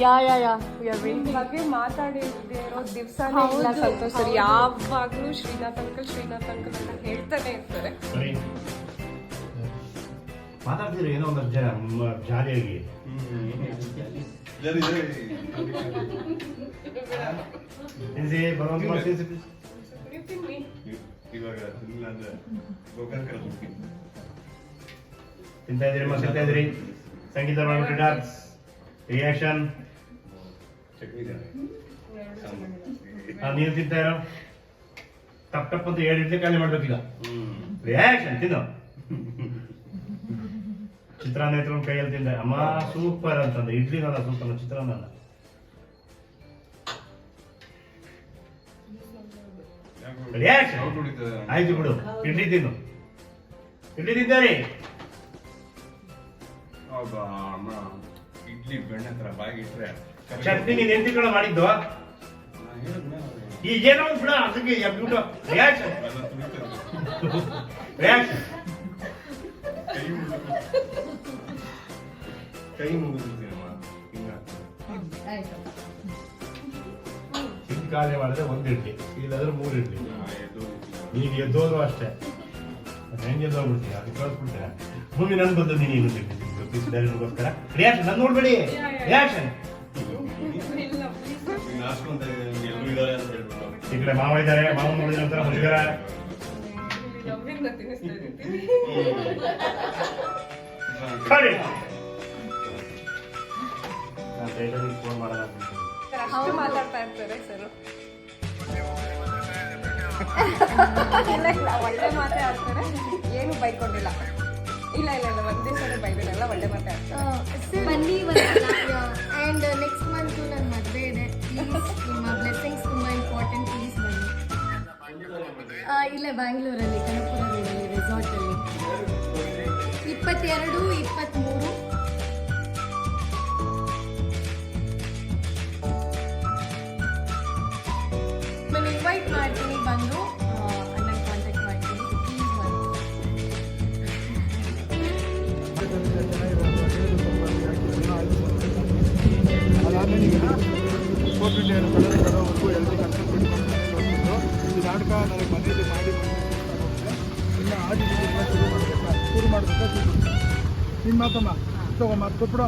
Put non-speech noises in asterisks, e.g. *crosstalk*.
Yeah yeah yeah we are ನಿಮ್ ಬಗ್ಗೆ ಮಾತಾಡಿ ಇರೋ ದಿವ್ಸನೇ ಇಲ್ಲ ಸಂತೋಷ್ ಸರ್. ಯಾವಾಗ್ಲೂ ಶ್ರೀನಾಥ್ ಅಂಕಲ್ ಶ್ರೀನಾಥ್ ಅಂಕಲ್ ಅಂತ ಹೇಳ್ತಾನೆ ಇರ್ತಾರೆ. ಮಾತಾಡ್ತೀರಿ ಏನೋ ಒಂದು ಜಾರಿಯಾಗಿ. ಇವಾಗ ಇಲ್ಲ ಅಂದ್ರೆ ಗೋಕರ್ಣ ಹೋಗ್ತೀನಿ ತಿಂತಾ ಇದ್ರಿ ಮತ್ತೆ ತಿಂತಾ ಇದ್ರಿ ಸಂಗೀತ ಮಾಡ್ಬಿಟ್ಟು ಡಾನ್ಸ್ ರಿಯಾಕ್ಷನ್ ನೀರು ತಿಂತಾ ಇರೋ? ಟಪ್ ಟಪ್ ಅಂತ ಏಳು ಇಡ್ಲಿ ಖಾಲಿ ಮಾಡ್ಬೇಕೀಗ. ರಿಯಾಕ್ಷನ್ ತಿನ್ನು. ಚಿತ್ರಾನ್ನ ಇತ್ತು ಕೈಯಲ್ಲಿ ತಿಂದೆ. ಅಮ್ಮ ಸೂಪರ್ ಅಂತಂದ. ಇಡ್ಲಿ ನನ್ನ ಸೂಪರ್ ಚಿತ್ರಾನ್ನ ಹೊಡಿತದೆ. ಆಯ್ತು ಬಿಡು. ಇಡ್ಲಿ ತಿನ್ನು. ಇಡ್ಲಿ ತಿಂತಾರೆ ಹೌದಾ ಅಮ್ಮ ಇಡ್ಲಿ ಬೆಣ್ಣೆ ತರ ಬಾಯಿಗೆ ಇಟ್ರೆ ಚಟ್ನಿ ನೀನ್ ಕಡೆ ಮಾಡಿದ್ದು? ಈಗೇನೋ ಈಗ ಏನೋ ಬಿಡ ಅದಕ್ಕೆ ಎಬ್ಬಿಟ್ಟು ರಿಯಾಕ್ಷನ್. ರಿಯಾಕ್ಷನ್ ಕೈ ಮುಗಿದು ಹಿಂಗ ಕಾರ್ಯ ಮಾಡಿದ್ರೆ ಒಂದು ಇಡ್ಲಿ ಇಲ್ಲಾದ್ರೆ ಮೂರು ಇಡ್ಲಿ. ಈಗ ಎದ್ದೋದ್ರು ಅಷ್ಟೇ. ಹೆಂಗೆ ಎದ್ದೋಗ್ಬಿಡ್ತೀಯ? ಅದು ಕಳ್ಸ್ಬಿಟ್ರೆ ಭೂಮಿ ನನ್ ಬಂದು ನೀನು ಏನು ಬಿಸಿದಾರಿಗೋಸ್ಕರ ರಿಯಾಕ್ಷನ್ ನಾನು ನೋಡ್ಬೇಡಿ. ರಿಯಾಕ್ಷನ್ ಇದಾರೆ ಈ ಕಡೆ ಮಾವ ಇದ್ದಾರೆ ಮಾವ ನೋಡಿದ ನಂತರ ಸರಿ ನಾನು ಫೋನ್ ಮಾಡೋಣ. ಅಷ್ಟು ಮಾತಾಡ್ತಾ ಇರ್ತಾರೆ ಸರ್. *laughs* ಇಲ್ಲ ಇಲ್ಲ ಒಳ್ಳೆ ಮಾತೇ ಆಡ್ತಾರೆ. ಏನು ಬೈಕೊಂಡಿಲ್ಲ. ಇಲ್ಲ ಇಲ್ಲ ಇಲ್ಲ ಒಂದೇ ಸರಿ. ಬೈದಿರಲ್ಲ ಒಳ್ಳೆ ಬನ್ನಿ ಆ್ಯಂಡ್ ನೆಕ್ಸ್ಟ್ ಮಂತು ನನ್ನ ಮದುವೆ ಇದೆ. ಪ್ಲೀಸ್ ನಿಮ್ಮ ಬ್ಲೆಸ್ಸಿಂಗ್ಸ್ ತುಂಬ ಇಂಪಾರ್ಟೆಂಟ್ ಪ್ಲೀಸ್ ಬನ್ನಿ. ಇಲ್ಲೇ ಬ್ಯಾಂಗ್ಳೂರಲ್ಲಿ ಕನಕಪುರದಲ್ಲಿ ರೆಸಾರ್ಟಲ್ಲಿ ಇಪ್ಪತ್ತೆರಡು ಇಪ್ಪತ್ತ್ಮೂರು ನಾನು ಇನ್ವೈಟ್ ಮಾಡ್ತೀನಿ, ಬಂದು. ಕೋರ್ಟ್ ಏನು ಬರೋವರೆಗೂ ಎಲ್ಲರೂ ಮಾಡಿ ಬಂದಿದ್ದು ಈ ನಾಟಕ ನನಗೆ ಮನೆಯಲ್ಲಿ ಮಾಡಿ ಇನ್ನು ಆಡಿಟಿಂಗ್ ಶುರು ಮಾಡಬೇಕಾ ಶುರು ಮಾಡಬೇಕಾ ನಿಮ್ಮ ಮಾತಮ್ಮ ತಗೊಮ್ಮ ಕೊಟ್ಬಿಡು.